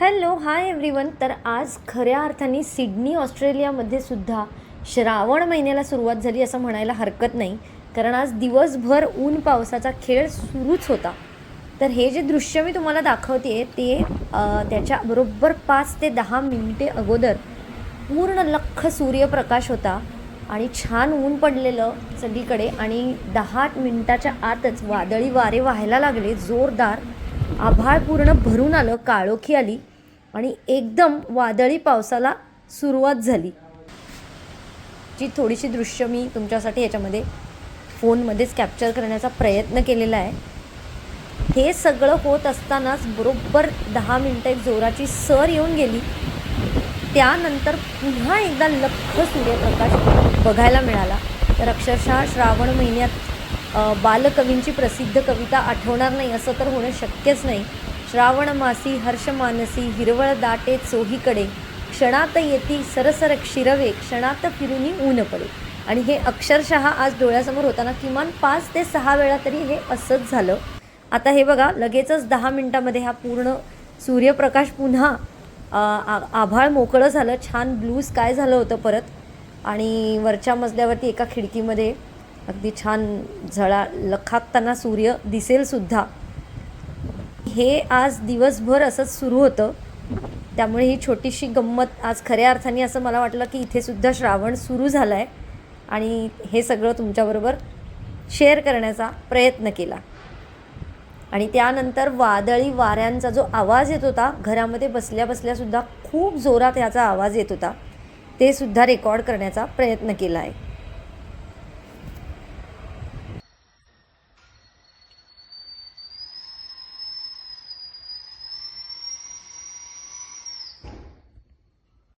Hello hi everyone तर आज खऱ्या अर्थाने सिडनी ऑस्ट्रेलियामध्ये सुद्धा श्रावण महिन्याला सुरुवात झाली असं म्हणायला हरकत नाही. कारण आज दिवसभर ऊन पावसाचा खेळ सुरूच होता. तर हे जे दृश्य मी तुम्हाला दाखवते ते त्याच्या बरोबर पाच ते दहा मिनिटे अगोदर पूर्ण लख्ख सूर्यप्रकाश होता आणि छान ऊन पडलेलं सगळीकडे आणि दहा मिनिटाच्या आतच वादळी वारे व्हायला लागले. जोरदार आभाळ पूर्ण भरून आलं काळोखी आली. आणि एकदम वादळी पावसाला सुरुवात झाली. जी थोडीशी दृश्य मी तुमच्यासाठी याच्यामध्ये फोनमध्येच कॅप्चर करण्याचा प्रयत्न केलेला आहे. हे सगळं होत असतानाच बरोबर दहा मिनटं एक जोराची सर येऊन गेली. त्यानंतर पुन्हा एकदा लख सूर्यप्रकाश बघायला मिळाला. तर अक्षरशः श्रावण महिन्यात बालकवींची प्रसिद्ध कविता आठवणार नाही असं तर होणं शक्यच नाही. श्रावण मासी हर्षमानसी हिरवळ दाटे चोहीकडे. क्षणात येती सरसर क्षिरवे क्षणात फिरुनी ऊन पडे. आणि हे अक्षरशः आज डोळ्यासमोर होताना किमान पाच ते सहा वेळा तरी हे असंच झालं. आता हे बघा लगेचच दहा मिनटामध्ये हा पूर्ण सूर्यप्रकाश पुन्हा आ, आभाळ मोकळं झालं. छान ब्लू स्काय झालं होतं परत. आणि वरच्या मजल्यावरती एका खिडकीमध्ये अगदी छान झळा लखाकताना सूर्य दिसेलसुद्धा हे आज दिवसभर असंच सुरू होतं. त्यामुळे ही छोटीशी गंमत आज खऱ्या अर्थाने असं मला वाटलं की इथेसुद्धा श्रावण सुरू झाला आहे आणि हे सगळं तुमच्याबरोबर शेअर करण्याचा प्रयत्न केला. आणि त्यानंतर वादळी वाऱ्यांचा जो आवाज येत होता घरामध्ये बसल्या बसल्यासुद्धा खूप जोरात याचा आवाज येत होता. ते सुद्धा रेकॉर्ड करण्याचा प्रयत्न केला आहे